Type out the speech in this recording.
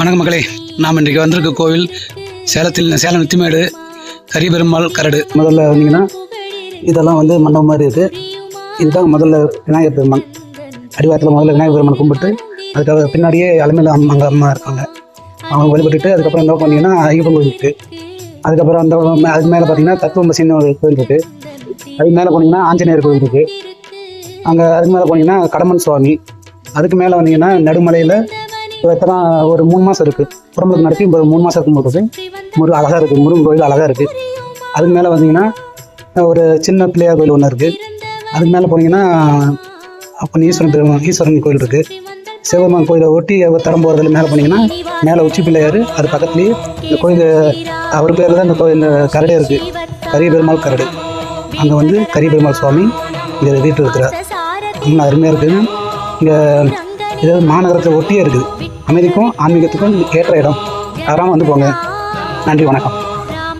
வணக்க மக்களே. நாம் இன்றைக்கு வந்திருக்க கோவில் சேலத்தில் சேலம் நித்திமேடு கரிபெருமாள் கரடு. முதல்ல வந்தீங்கன்னா இதெல்லாம் வந்து மண்டபம் மாதிரி இருக்குது இதுதான் முதல்ல விநாயகர் பெருமான். அடிவாரத்தில் முதல்ல விநாயகர் பெருமான் கும்பிட்டு அதுக்காக பின்னாடியே அலமையில் அம்மா அங்கே அம்மா இருக்காங்க. அவங்க வழிபட்டுட்டு அதுக்கப்புறம் என்ன பண்ணீங்கன்னா ஐயப்பன் கோயில் இருக்குது அதுக்கப்புறம் அந்த மே- அதுக்கு மேலே பார்த்தீங்கன்னா தத்துவம்பசின்னு ஒரு கோயில் இருக்குது அதுக்கு மேலே போனீங்கன்னா ஆஞ்சநேயர் கோயில் இருக்குது அங்கே அதுக்கு மேலே போனீங்கன்னா கடமன் சுவாமி. அதுக்கு மேலே வந்தீங்கன்னா நடுமலையில் இப்போ ஒரு மூணு மாதம் இருக்குது புறம்புக்கு நடத்தி இப்போ மூணு மாதம் இருக்கும்போது முருகன் அழகாக இருக்குது முருகன் கோயில் அழகாக இருக்குது அதுக்கு மேலே வந்தீங்கன்னா ஒரு சின்ன பிள்ளையார் கோயில் ஒன்று இருக்குது அதுக்கு மேலே போனீங்கன்னா அப்போ ஈஸ்வரன் பெருமாள் ஈஸ்வரன் கோயில் இருக்குது சிவபெருமான் கோயிலை ஒட்டி அவர் தரம் போகிறதுல மேலே போனீங்கன்னா மேலே உச்சி பிள்ளையார் அது பக்கத்துலேயே இந்த கோயில் அவர் பேரில் தான் இந்த கோயில் இந்த கரடே இருக்குது கரிய பெருமாள் கரடு. அங்கே வந்து கரிய பெருமாள் சுவாமி இங்கே வீட்டில் இருக்கிறார். இன்னும் அருமையாக இருக்குது இங்கே இது மாநகரத்தில் ஒட்டியே இருக்குது. அமைதிக்கும் ஆன்மீகத்துக்கும் ஏற்ற இடம். யாராவது வந்து போங்க. நன்றி வணக்கம்.